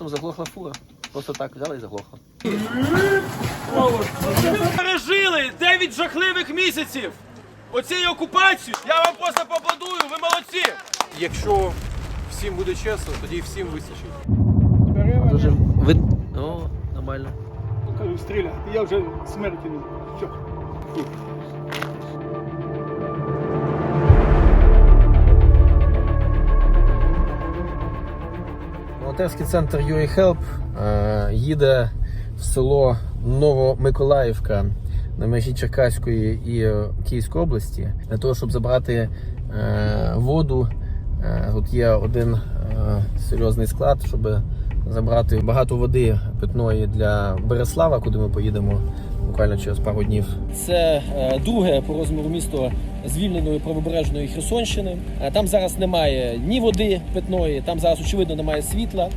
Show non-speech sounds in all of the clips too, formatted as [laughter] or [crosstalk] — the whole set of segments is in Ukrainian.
Там заглохла фура. Просто так взяла і заглохла. Пережили 9 жахливих місяців оцієї окупації. Я вам просто поаплодую, ви молодці. Якщо всім буде чесно, тоді всім вистачить. Дуже вид... О, нормально. Кажу, стріляти, я вже смерті не Волонтерський центр UA Help е, їде в село Новомиколаївка на межі Черкаської і е, Київської області для того, щоб забрати е, воду. Тут є один серйозний склад, щоб забрати багато води питної для Береслава, куди ми поїдемо буквально через пару днів. Це друге по розміру місто звільненої правобережної Херсонщини. Е, Там зараз немає ні води питної, там зараз очевидно немає світла.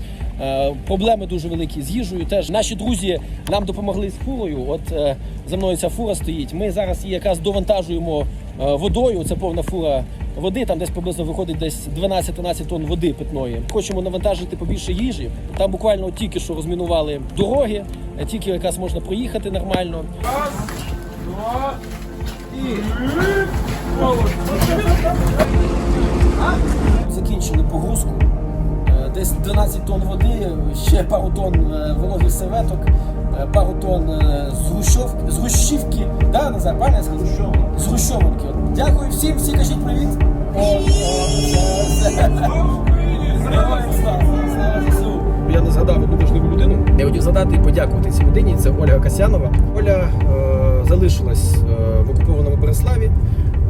Е, Проблеми дуже великі з їжею. Теж наші друзі нам допомогли з фурою. От е, за мною ця фура стоїть. Ми зараз її якраз довантажуємо водою. Це повна фура води. Там десь приблизно виходить десь 12-13 тонн води питної. Хочемо навантажити побільше їжі. Там буквально тільки що розмінували дороги, тільки якраз можна проїхати нормально. Закінчили погрузку. Е, Десь 12 тонн води, ще пару тонн е, вологих серветок, е, пару тонн згущовки, згущівки. Да, Назар, правильно я сказав? Згущованки. Дякую всім, всі кажіть привіт. Я не згадав одну важливу людину. Я хотів згадати і подякувати цій людині. Це Ольга Касянова. Оля е, залишилась е, в окупованому Береславі,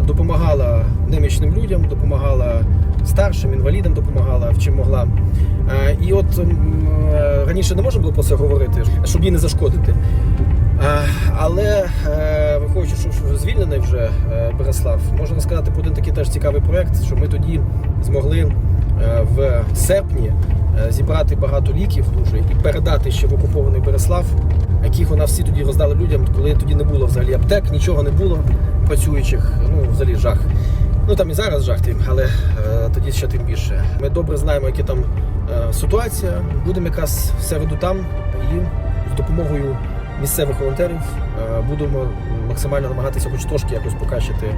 допомагала немічним людям, допомагала старшим, інвалідам, допомагала в чим могла. Е, і от е, раніше не можна було про це говорити, щоб їй не зашкодити. Е, Але виходячи, що звільнений вже Береслав, можна сказати про один такий теж цікавий проєкт, що ми тоді змогли в серпні зібрати багато ліків дуже і передати ще в окупований Береслав, яких нас всі тоді роздали людям, коли тоді не було взагалі аптек, нічого не було працюючих, ну взагалі жах. Ну там і зараз жах тим, але е, тоді ще тим більше. Ми добре знаємо, яка там е, ситуація. Будемо якраз в середу там і з допомогою місцевих волонтерів е, будемо максимально намагатися хоч трошки якось покращити е,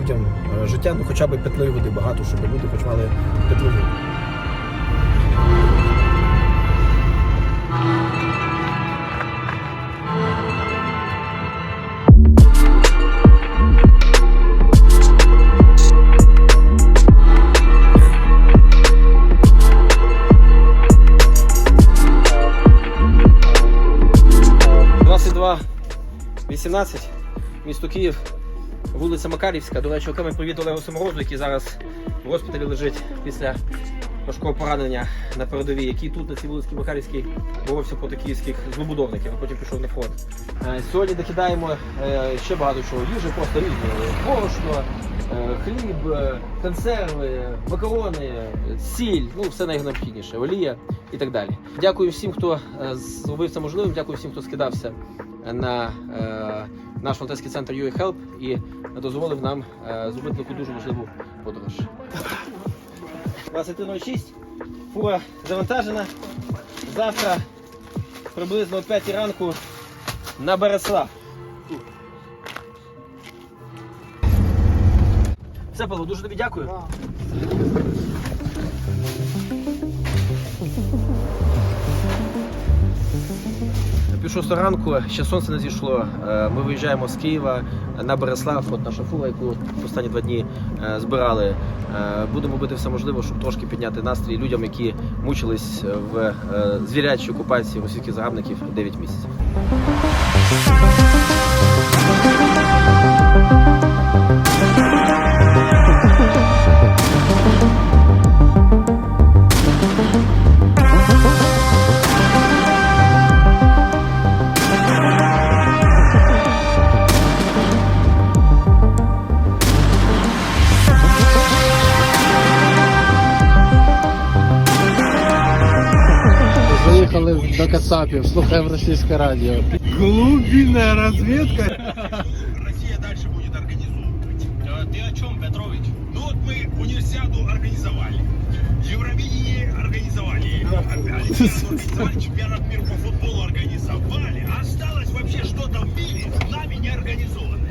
людям е, життя, ну хоча б питної води багато, щоб люди хоч мали питну воду. 18, місто Київ, вулиця Макарівська. До речі, окремий привіт Олегу Саморозу, який зараз в госпіталі лежить після важкого поранення на передовій, який тут на цій вулиці Макарівській боровся проти київських злобудовників, а потім пішов на фронт. Е, Сьогодні докидаємо е, ще багато чого. Їжі просто різні. Борошно, е, хліб, консерви, макарони, сіль, ну все найнеобхідніше, олія і так далі. Дякую всім, хто зробив це можливим. Дякую всім, хто скидався на е, наш волонтерський центр UA Help і дозволив нам е, зробити таку дуже важливу подорож. 23.06. Фура завантажена. Завтра приблизно о 5 ранку на Береслав. Все, Павло, дуже тобі дякую. Пів ранку, ще сонце не зійшло. Е, Ми виїжджаємо з Києва на Береслав. От наша фура, яку останні два дні е, збирали. Е, Будемо робити все можливе, щоб трошки підняти настрій людям, які мучились в звірячій окупації російських загарбників 9 місяців. Заїхали до Кацапів, слухаємо російське радіо. Глубинная разведка. Россия дальше будет организовывать. Ты о чем, Петрович? Ну вот мы универсиаду организовали. Евровидение организовали. Организовали чемпионат мира по футболу организовали. А осталось вообще что-то в мире нами не организованное.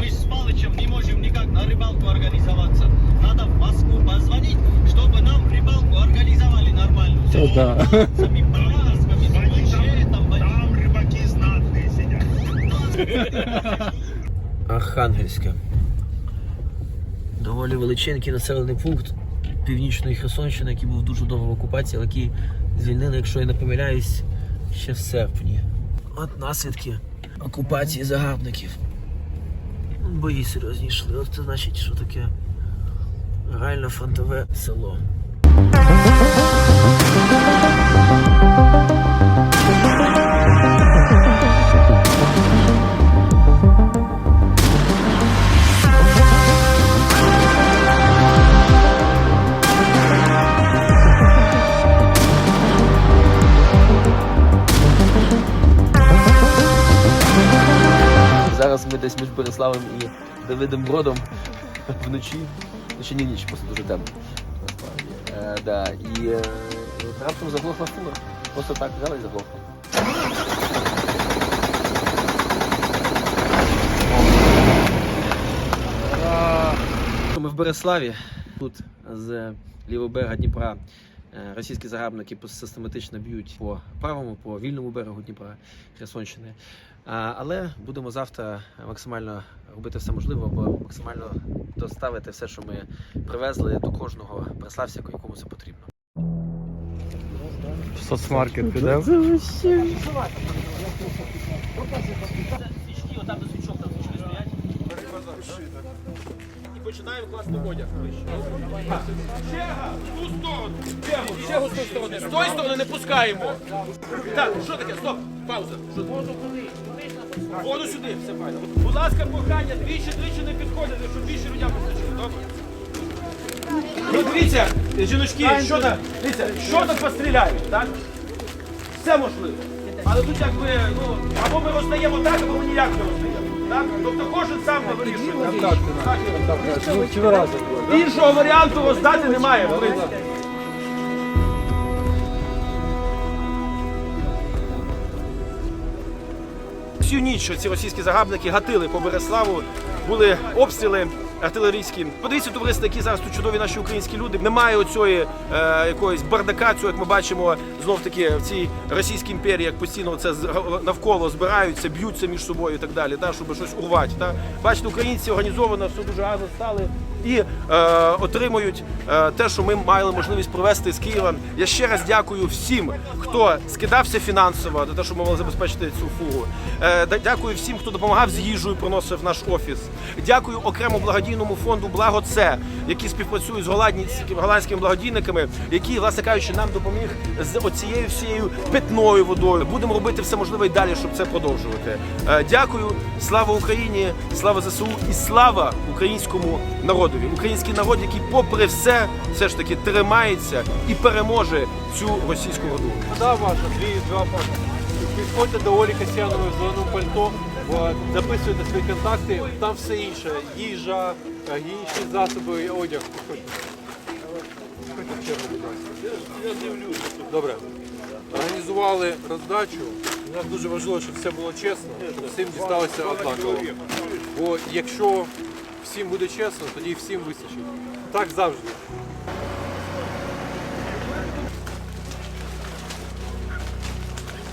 Ну, есть. Что? Мы с Палычем не можем никак на рыбалку организоваться. Надо в Москву позвонить, чтобы нам рыбалку организовали нормально. Все, да. Сами паласками, вообще там... Там рыбаки знатные сидят. Архангельське. Доволі величенький населений пункт північної Херсонщини, який був дуже довго в окупації, але який звільнили, якщо я не помиляюсь, ще в серпні. От наслідки окупації загарбників. Бої серйозні йшли. Це значить, що таке реально фронтове село. Десь між Береславом і Давидом Бродом вночі. Ну ще не ніч, просто дуже темно. Е, да. І е, раптом заглохла фура. Просто так взяла і заглохла. Ми в Береславі. Тут з лівого берега Дніпра е, російські загарбники систематично б'ють по правому, по вільному берегу Дніпра Херсонщини. А, Але будемо завтра максимально робити все можливе, аби максимально доставити все, що ми привезли до кожного преславця, якому це потрібно. В соцмаркет підемо. І починаємо класти одяг. Черга, в ту сторону. Чергу з тої сторони. З тої сторони не пускаємо. Так, що таке? Стоп, пауза. Що таке? Воду сюди, все правильно. Будь ласка, прохання, двічі-двічі не підходите, щоб більше людям вистачило, добре? Ну дивіться, жіночки, що там, дивіться, що там постріляють, так? Все можливо. Але тут якби, ну, або ми роздаємо так, або ми ніяк не роздаємо. Так? Тобто кожен сам вирішує. Іншого варіанту роздати немає, в принципі. Всю ніч ці російські загарбники гатили по Береславу, були обстріли артилерійські. Подивіться, товариство, які зараз тут чудові наші українські люди. Немає оцієї е, якоїсь бардака, цього, як ми бачимо знов таки в цій російській імперії, як постійно це навколо збираються, б'ються між собою і так далі, та, щоб щось урвати. Та. Бачите, українці організовано все дуже гарно стали і е, отримують е, те, що ми мали можливість провести з Києва. Я ще раз дякую всім, хто скидався фінансово для того, щоб ми могли забезпечити цю фуру. Е, дякую всім, хто допомагав з їжею, приносив в наш офіс. Дякую окремо благодійному фонду Благо це, який співпрацює з голландськими, благодійниками, який, власне кажучи, нам допоміг з оцією всією питною водою. Будемо робити все можливе і далі, щоб це продовжувати. Е, дякую, слава Україні, слава ЗСУ і слава українському народові. Український народ, який, попри все, все ж таки тримається і переможе цю російську роду. Да, Маша, дві, два паки. Підходьте до Олі Касьянової в зеленому пальто, записуйте свої контакти, там все інше. Їжа, е, гігієнічні засоби, одяг. Будь ласка. Добре. Організували роздачу. У нас дуже важливо, щоб все було чесно, всім дісталося однаково. Бо якщо всім буде чесно, тоді всім вистачить. Так завжди.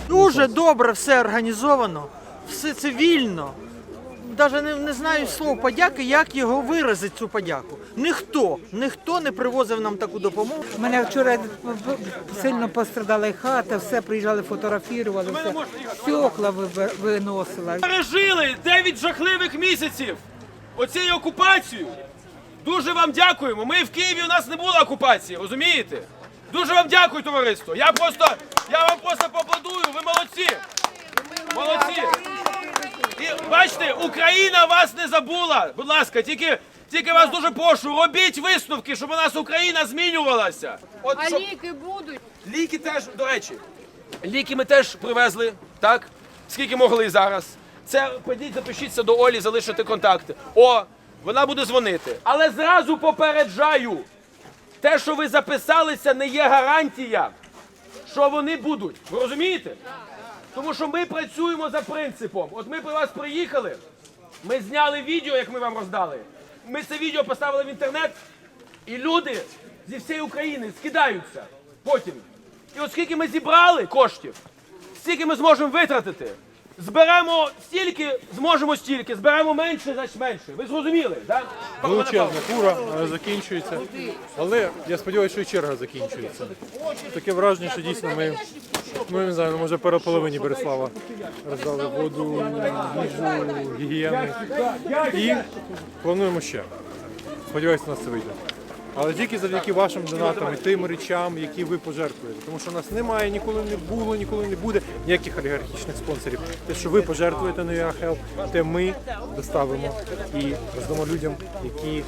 Дуже добре все організовано, все цивільно. Навіть не, не знаю слов подяки, як його виразити цю подяку. Ніхто, ніхто не привозив нам таку допомогу. У мене вчора сильно пострадала хата, все приїжджали, фотографували, все. стекла ви- виносила. Пережили 9 жахливих місяців оцією окупацією. Дуже вам дякуємо. Ми в Києві у нас не було окупації, розумієте? Дуже вам дякую, товариство. Я просто, я вам просто поаплодую. Ви молодці. Молодці. І бачите, Україна вас не забула. Будь ласка, тільки, тільки вас дуже прошу, робіть висновки, щоб у нас Україна змінювалася. От, щоб- ліки будуть? Ліки теж, до речі, ліки ми теж привезли, так? Скільки могли зараз. Це підіть, запишіться до Олі, залишити контакти. О, вона буде дзвонити. Але зразу попереджаю. Те, що ви записалися, не є гарантія, що вони будуть. Ви розумієте? Тому що ми працюємо за принципом. От ми до вас приїхали, ми зняли відео, як ми вам роздали. Ми це відео поставили в інтернет, і люди зі всієї України скидаються потім. І от скільки ми зібрали коштів, стільки ми зможемо витратити. Зберемо стільки, зможемо стільки, зберемо менше, значить менше. Ви зрозуміли, так? Величезна фура е, закінчується. Але я сподіваюся, що і черга закінчується. Таке враження, що дійсно ми, ну, не знаю, ну, може переполовині Береслава роздали воду, їжу, гігієни. І плануємо ще. Сподіваюся, у нас це вийде. Але тільки завдяки вашим донатам і тим речам, які ви пожертвуєте. Тому що у нас немає, ніколи не було, ніколи не буде ніяких олігархічних спонсорів. Те, що ви пожертвуєте на UAHelp, те ми доставимо і роздамо людям, які е,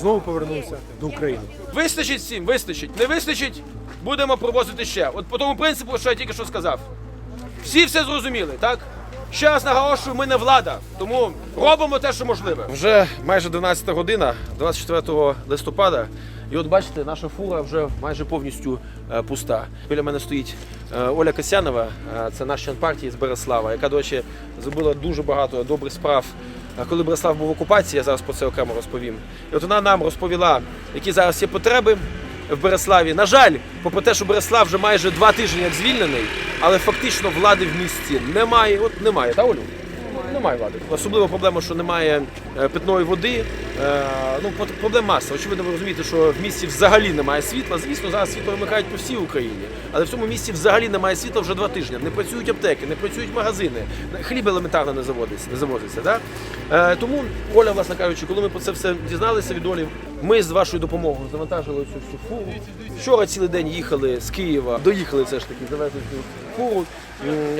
знову повернуться до України. Вистачить всім, вистачить. Не вистачить, будемо провозити ще. От по тому принципу, що я тільки що сказав. Всі все зрозуміли, так? Ще раз наголошую, ми не влада, тому робимо те, що можливе. Вже майже 12 година, 24 листопада. І от бачите, наша фура вже майже повністю е, пуста. Біля мене стоїть е, Оля Касянова, е, це наш член партії з Береслава, яка, до речі, зробила дуже багато добрих справ. Коли Береслав був в окупації, я зараз про це окремо розповім. І от вона нам розповіла, які зараз є потреби в Береславі. На жаль, попри те, що Береслав вже майже два тижні як звільнений, але фактично влади в місті немає. От немає, та Олю? Немає влади. Особливо проблема, що немає е, питної води. Е, ну, проблем маса. Очевидно, ви розумієте, що в місті взагалі немає світла. Звісно, зараз світло вимикають по всій Україні. Але в цьому місті взагалі немає світла вже два тижні. Не працюють аптеки, не працюють магазини, хліб елементарно не заводиться. Не заводиться да? е, тому Оля, власне кажучи, коли ми про це все дізналися від Олі, ми з вашою допомогою завантажили цю всю фуру. Вчора цілий день їхали з Києва, доїхали все ж таки, завезли цю фуру.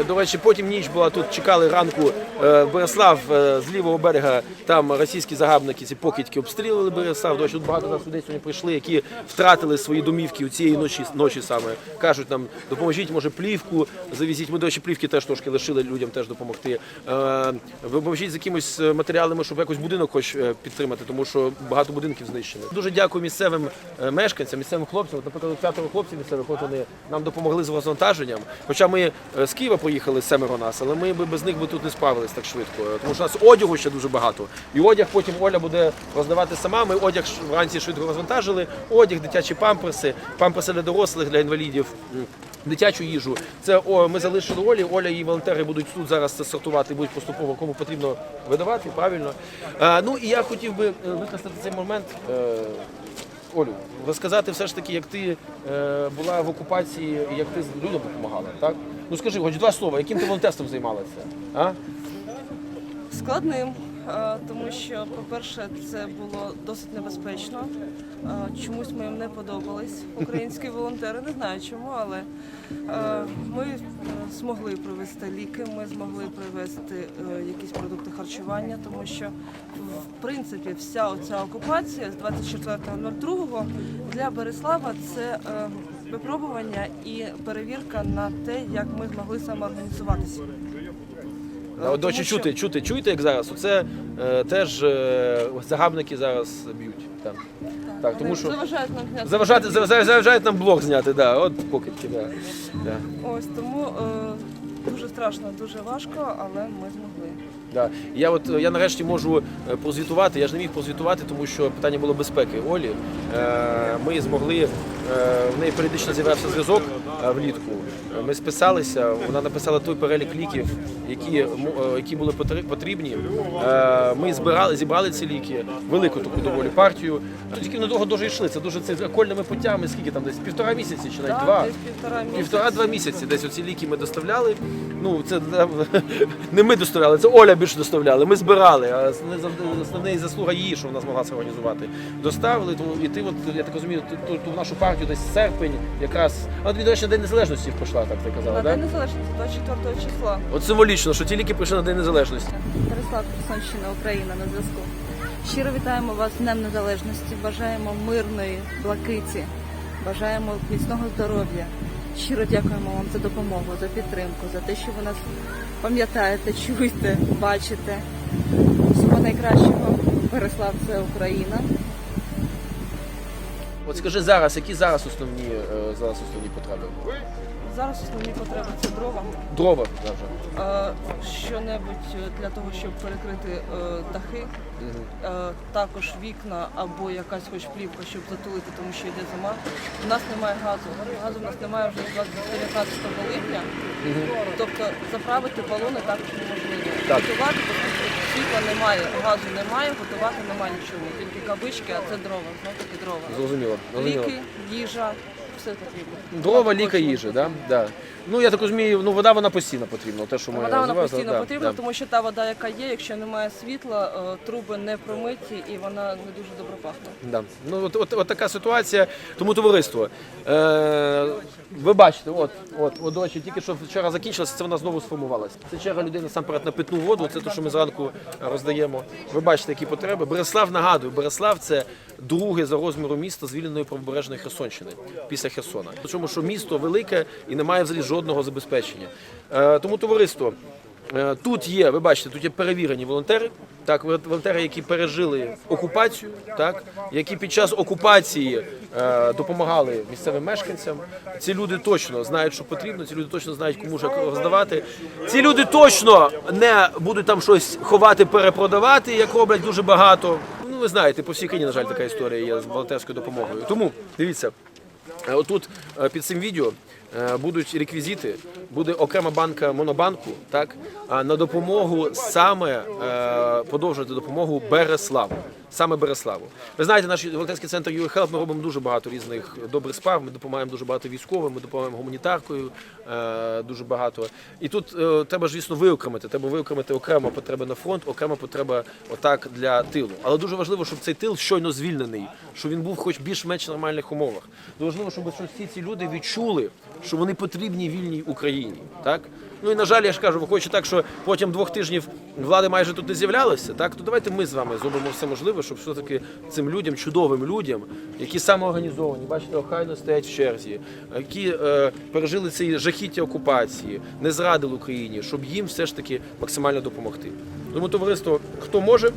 До речі, потім ніч була тут, чекали ранку е, Береслав е, з лівого берега. Там російські загабники, ці покидьки обстрілили Береслав. До речі, тут багато зараз людей сьогодні прийшли, які втратили свої домівки у цієї ночі, ночі саме. Кажуть нам, допоможіть, може, плівку завізіть. Ми, до речі, плівки теж трошки лишили людям теж допомогти. Е, Ви поможіть з якимись е, матеріалами, щоб якось будинок хоч підтримати, тому що багато будинків знищено. Дуже дякую місцевим мешканцям, місцевим хлопцям. Наприклад, п'ятеро хлопців місцевих, от вони нам допомогли з розвантаженням. Хоча ми е, з Києва поїхали семеро нас, але ми би без них би тут не справились так швидко. Тому що у нас одягу ще дуже багато. І одяг потім Оля буде роздавати сама. Ми одяг вранці швидко розвантажили. Одяг, дитячі памперси, памперси для дорослих, для інвалідів. Дитячу їжу. Це о, ми залишили Олі. Оля і волонтери будуть тут зараз це сортувати, будуть поступово кому потрібно видавати. Правильно. Е, ну і я хотів би е, використати цей момент. Е, Олю, розказати все ж таки, як ти е, була в окупації як ти людям допомагала, так? Ну скажи, хоч два слова, яким ти волонтерством займалася? А? Складним, тому що, по-перше, це було досить небезпечно. Е, Чомусь ми їм не подобались українські волонтери. Не знаю чому, але е, ми е, змогли привезти ліки, ми змогли привезти е, якісь продукти харчування, тому що в принципі вся оця окупація з 24.02 для Береслава це е, випробування і перевірка на те, як ми змогли самоорганізуватися. От, До речі, що- чути, чути, чуєте, як зараз? Оце е, теж е, загарбники зараз б'ють. Там. Так, тому що заважають нам зняти заважати, зав- заважають нам блог зняти, да, от покидьки, да. Да. Ось тому е, дуже страшно, дуже важко, але ми змогли. Да. Я от я нарешті можу е, прозвітувати. Я ж не міг прозвітувати, тому що питання було безпеки Олі. Е, Ми змогли е, в неї періодично з'явився зв'язок е, влітку. Ми списалися. Вона написала той перелік ліків, які е, які були потрібні. Е, Ми збирали, зібрали ці ліки, велику таку доволі партію. Тільки недовго дуже йшли. Це дуже це окольними путями. Скільки там десь півтора місяці чи навіть два. Півтора-два місяці десь оці ліки ми доставляли. Ну, це [laughs] не ми доставляли, це Оля більше доставляли. Ми збирали. А основна заслуга її, що вона змогла це організувати. Доставили, і ти, от, я так розумію, ту, ту, ту нашу партію десь серпень, якраз. А до речі, День Незалежності пішла, так ти казала, На так? День Незалежності 24 числа. От символічно, що ті ліки прийшли на День Незалежності. Ярослав Херсонщина, Україна на зв'язку. Щиро вітаємо вас з Днем Незалежності. Бажаємо мирної блакиті, бажаємо міцного здоров'я. Щиро дякуємо вам за допомогу, за підтримку, за те, що ви нас пам'ятаєте, чуєте, бачите. Всього найкращого. Береслав це Україна. От скажи зараз, які зараз основні е, зараз основні потреби? Зараз основні потреби це дрова. Дрова вже. Е, Що-небудь для того, щоб перекрити е, дахи, Е, також вікна або якась хоч плівка, щоб затулити, тому що йде зима. У нас немає газу. Газу у нас немає вже з 19 липня. Тобто заправити балони також неможливо. Так. Готувати світла немає, газу немає, готувати немає нічого. Тільки кабички, а це дрова, знов таки дрова. Зрозуміло. Ліки, їжа. Дрова, ліка, їжа, да? Да. Ну я так розумію, ну вода вона постійно потрібна. Те, що ми Вода вона постійно да, потрібна, да. тому що та вода, яка є, якщо немає світла, е, труби не промиті і вона не дуже добре пахне. Да. Ну от, от, от така ситуація. Тому товариство. Е, ви бачите, от, от, от, до речі, тільки що вчора закінчилося, це вона знову сформувалася. Це черга людей насамперед на питну воду. Це те, що ми зранку роздаємо. Ви бачите, які потреби. Береслав нагадую, Береслав це друге за розміром місто звільненої правобережної Херсонщини після Херсона. Причому, що місто велике і немає взагалі жодного забезпечення. Е, тому товариство. Е, Тут є, ви бачите, тут є перевірені волонтери, так, волонтери, які пережили окупацію, так, які під час окупації е, допомагали місцевим мешканцям. Ці люди точно знають, що потрібно, ці люди точно знають, кому ж роздавати. Ці люди точно не будуть там щось ховати, перепродавати, як роблять дуже багато. Ну, ви знаєте, по всій країні, на жаль, така історія є з волонтерською допомогою. Тому дивіться, Отут е, під цим відео е, будуть реквізити, буде окрема банка монобанку, так на допомогу саме е, продовжувати допомогу Береславу. Саме Береславу. Ви знаєте, наш волонтерський центр YouHelp, ми робимо дуже багато різних добрих справ. Ми допомагаємо дуже багато військовим, ми допомагаємо гуманітаркою е, дуже багато. І тут е, треба звісно, виокремити. Треба виокремити окремо потреби на фронт, окремо потреба отак для тилу. Але дуже важливо, щоб цей тил щойно звільнений, щоб він був хоч більш-менш нормальних умовах. Дуже важливо, щоб всі ці люди відчули, що вони потрібні вільній Україні. Так? Ну і на жаль, я ж кажу, виходячи так, що протягом двох тижнів влади майже тут не з'являлися, так то давайте ми з вами зробимо все можливе, щоб все-таки цим людям, чудовим людям, які самоорганізовані, бачите, охайно стоять в черзі, які е, пережили ці жахіття окупації, не зрадили Україні, щоб їм все ж таки максимально допомогти. Тому товариство, хто може,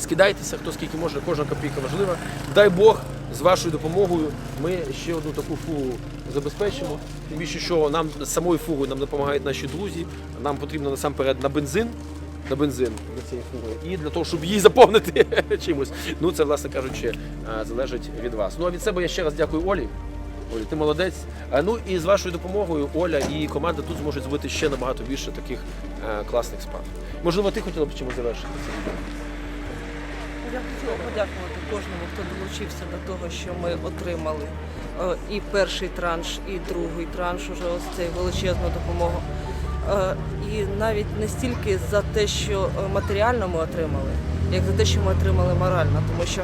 скидайтеся, хто скільки може, кожна копійка важлива. Дай Бог, з вашою допомогою ми ще одну таку фуру забезпечимо. Тим більше, що нам самою фурою нам допомагають наші друзі. Нам потрібно насамперед на бензин. На бензин для цієї фури і для того, щоб її заповнити [laughs] чимось. Ну це, власне кажучи, е, залежить від вас. Ну а від себе я ще раз дякую Олі. Олі, ти молодець. Е, Ну і з вашою допомогою Оля і команда тут зможуть зробити ще набагато більше таких е, класних справ. Можливо, ти хотіла б чимось завершити це відео? Я хотіла подякувати кожному, хто долучився до того, що ми отримали е, і перший транш, і другий транш уже ось цей величезну допомогу. Е, І навіть не стільки за те, що е, матеріально ми отримали, як за те, що ми отримали морально. Тому що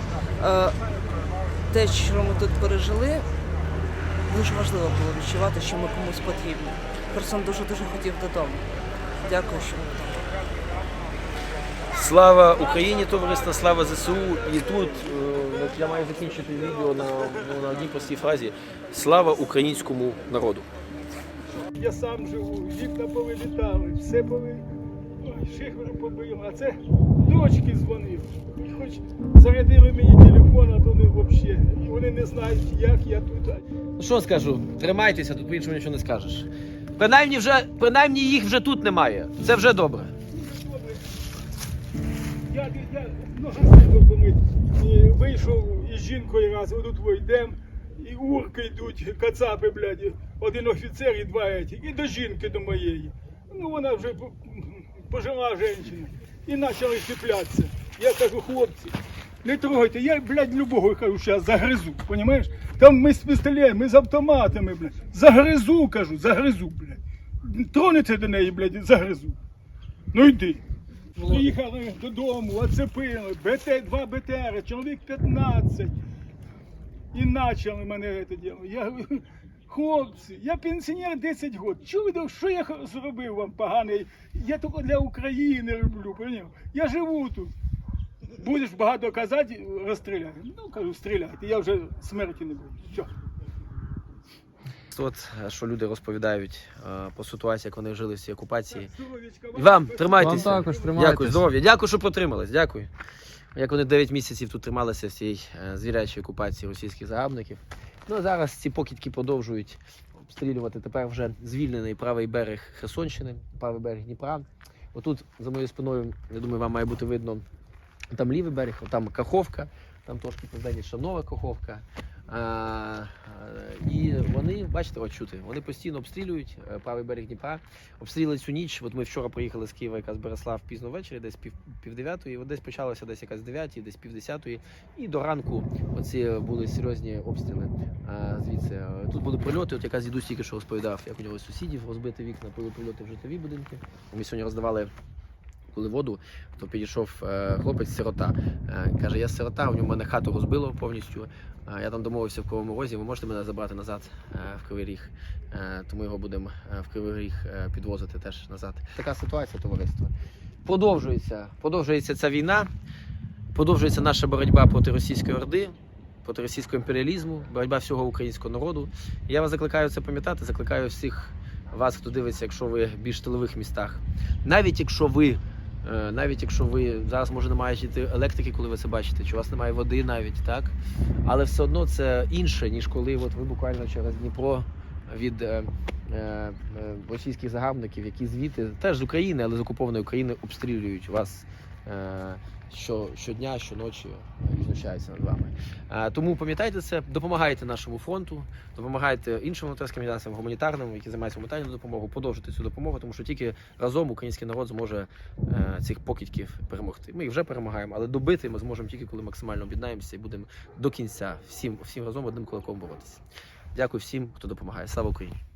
те, що ми тут пережили, дуже важливо було відчувати, що ми комусь потрібні. Херсон дуже-дуже хотів додому. Дякую, що ми вдома. Слава Україні, товариство, слава ЗСУ. І тут е, от я маю закінчити відео на, ну, на одній простій фразі. Слава українському народу. Я сам живу, вікна повилітали, все пови... Ой, шифери побило, а це дочки дзвонив. Хоч зарядили мені телефон, а то не взагалі. І вони не знають, як я тут. Ну що скажу, тримайтеся, тут по-іншому нічого не скажеш. Принаймні, вже, принаймні їх вже тут немає. Це вже добре. Я, ногами помить. І вийшов із жінкою раз, отут вийдемо, і урки йдуть, кацапи, блядь, один офіцер і два еті, і до жінки до моєї. Ну вона вже пожила жінка. І почали чіплятися. Я кажу, хлопці, не трогайте, я, блядь, любого кажу, зараз загризу, понімаєш? Там ми з пістолетами, ми з автоматами, блядь. Загризу, кажу, загризу, блядь. Тронете до неї, блядь, загризу. Ну йди. Приїхали додому, оцепили, БТ, два БТР, чоловік 15. І почали мене це діло. Я говорю, хлопці, я пенсіонер 10 років. Чудо, що я зробив вам поганий? Я тільки для України роблю, поняв? Я живу тут. Будеш багато казати, розстріляю. Ну, кажу, стріляйте, я вже смерті не буду. Все. От що люди розповідають е, по ситуації, як вони жили в цій окупації. І вам тримайтеся. Вам також тримайтеся. Дякую, здоров'я. Дякую, що протримались. Дякую. як вони 9 місяців тут трималися в цій е, звірячій окупації російських загарбників. Ну а зараз ці покидьки продовжують обстрілювати тепер вже звільнений правий берег Херсонщини, правий берег Дніпра. Отут за моєю спиною, я думаю, вам має бути видно там лівий берег, там Каховка, там трошки південніше нова Каховка. І вони, бачите, от вони постійно обстрілюють е, правий берег Дніпра, обстріли цю ніч. От ми вчора приїхали з Києва, якраз Береслав пізно ввечері, десь пів, пів дев'ятої, от десь почалося десь якась дев'ятій, десь пів десятої. І до ранку оці були серйозні обстріли а, звідси. Е, Тут були прильоти, от якраз дідусь тільки що розповідав, як у нього сусідів розбити вікна, були прильоти в житлові будинки. Ми сьогодні роздавали коли воду, то підійшов е, хлопець сирота. Е, каже, я сирота, у нього мене хату розбило повністю. Е, я там домовився в Кривому Розі, ви можете мене забрати назад в Кривий Ріг. Тому його будемо в Кривий Ріг підвозити теж назад. Така ситуація, товариство. Продовжується, продовжується ця війна, продовжується наша боротьба проти російської орди. Проти російського імперіалізму, боротьба всього українського народу. Я вас закликаю це пам'ятати, закликаю всіх вас, хто дивиться, якщо ви в більш тилових містах. Навіть якщо ви навіть якщо ви зараз може немає електрики, коли ви це бачите, чи у вас немає води навіть, так? Але все одно це інше, ніж коли от ви буквально через Дніпро від е, е, е, російських загарбників, які звідти теж з України, але з окупованої України обстрілюють вас е, що, щодня, щоночі і знущаються над вами. Е, тому пам'ятайте це, допомагайте нашому фронту, допомагайте іншим волонтерським організаціям, гуманітарним, які займаються гуманітарною допомогою, подовжити цю допомогу, тому що тільки разом український народ зможе е, цих покидьків перемогти. Ми їх вже перемагаємо, але добити ми зможемо тільки коли максимально об'єднаємося і будемо до кінця всім, всім разом одним кулаком боротися. Дякую всім, хто допомагає. Слава Україні!